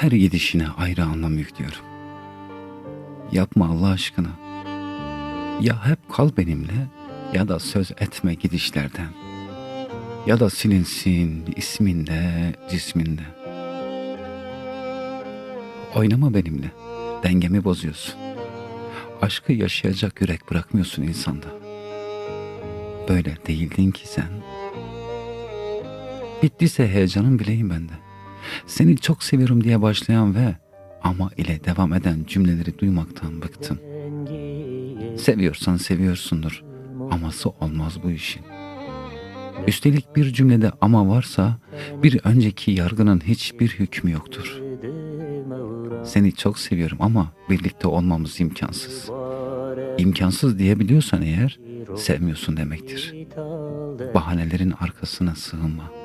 Her gidişine ayrı anlam yüklüyorum. Yapma Allah aşkına. Ya hep kal benimle ya da söz etme gidişlerden. Ya da silinsin isminde, cisminde. Oynama benimle. Dengemi bozuyorsun. Aşkı yaşayacak yürek bırakmıyorsun insanda. Böyle değildin ki sen. Bittiyse heyecanım bileyim bende. Seni çok seviyorum diye başlayan ve ama ile devam eden cümleleri duymaktan bıktım. Seviyorsan seviyorsundur. Aması olmaz bu işin. Üstelik bir cümlede ama varsa bir önceki yargının hiçbir hükmü yoktur. Seni çok seviyorum ama birlikte olmamız imkansız. İmkansız diyebiliyorsan eğer sevmiyorsun demektir. Bahanelerin arkasına sığınma.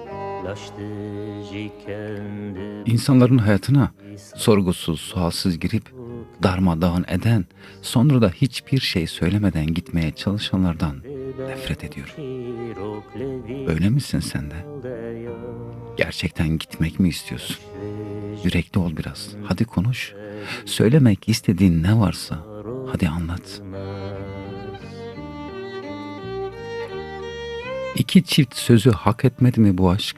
İnsanların hayatına sorgusuz, sualsiz girip darmadağın eden, sonra da hiçbir şey söylemeden gitmeye çalışanlardan nefret ediyorum. Öyle misin sen de? Gerçekten gitmek mi istiyorsun? Yürekli ol biraz. Hadi konuş. Söylemek istediğin ne varsa hadi anlat. İki çift sözü hak etmedi mi bu aşk?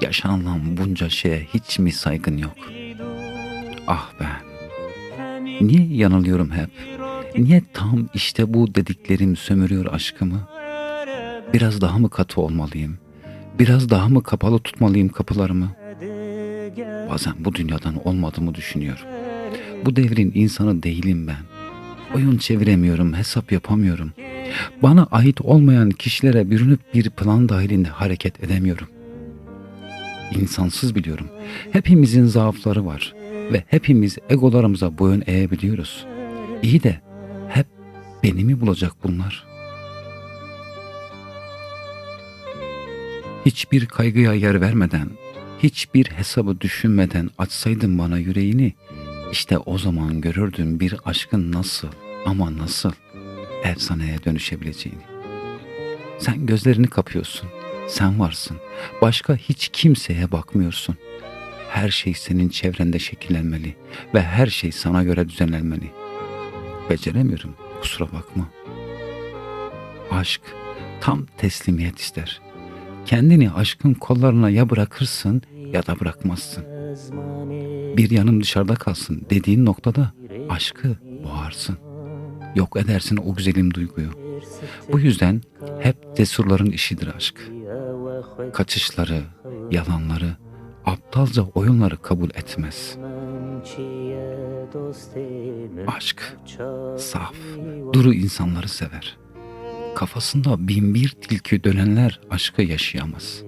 Yaşanılan bunca şeye hiç mi saygın yok? Ah ben. Niye yanılıyorum hep? Niye tam işte bu dediklerim sömürüyor aşkımı? Biraz daha mı katı olmalıyım? Biraz daha mı kapalı tutmalıyım kapılarımı? Bazen bu dünyadan olmadığımı düşünüyorum. Bu devrin insanı değilim ben. Oyun çeviremiyorum, hesap yapamıyorum. Bana ait olmayan kişilere bürünüp bir plan dahilinde hareket edemiyorum. İnsansız biliyorum. Hepimizin zaafları var ve hepimiz egolarımıza boyun eğebiliyoruz. İyi de hep beni mi bulacak bunlar? Hiçbir kaygıya yer vermeden, hiçbir hesabı düşünmeden açsaydın bana yüreğini, işte o zaman görürdün bir aşkın nasıl ama nasıl efsaneye dönüşebileceğini. Sen gözlerini kapıyorsun. Sen varsın. Başka hiç kimseye bakmıyorsun. Her şey senin çevrende şekillenmeli ve her şey sana göre düzenlenmeli. Beceremiyorum. Kusura bakma. Aşk tam teslimiyet ister. Kendini aşkın kollarına ya bırakırsın ya da bırakmazsın. Bir yanım dışarıda kalsın dediğin noktada aşkı boğarsın. Yok edersin o güzelim duyguyu. Bu yüzden hep cesurların işidir aşk. Kaçışları, yalanları, aptalca oyunları kabul etmez. Aşk, saf, duru insanları sever. Kafasında bin bir tilki dönenler aşkı yaşayamaz.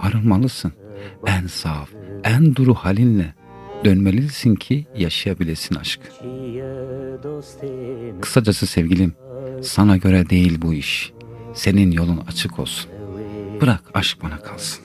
Arınmalısın. En saf, en duru halinle dönmelisin ki yaşayabilesin aşk. Kısacası sevgilim, sana göre değil bu iş. Senin yolun açık olsun. Bırak aşk bana kalsın.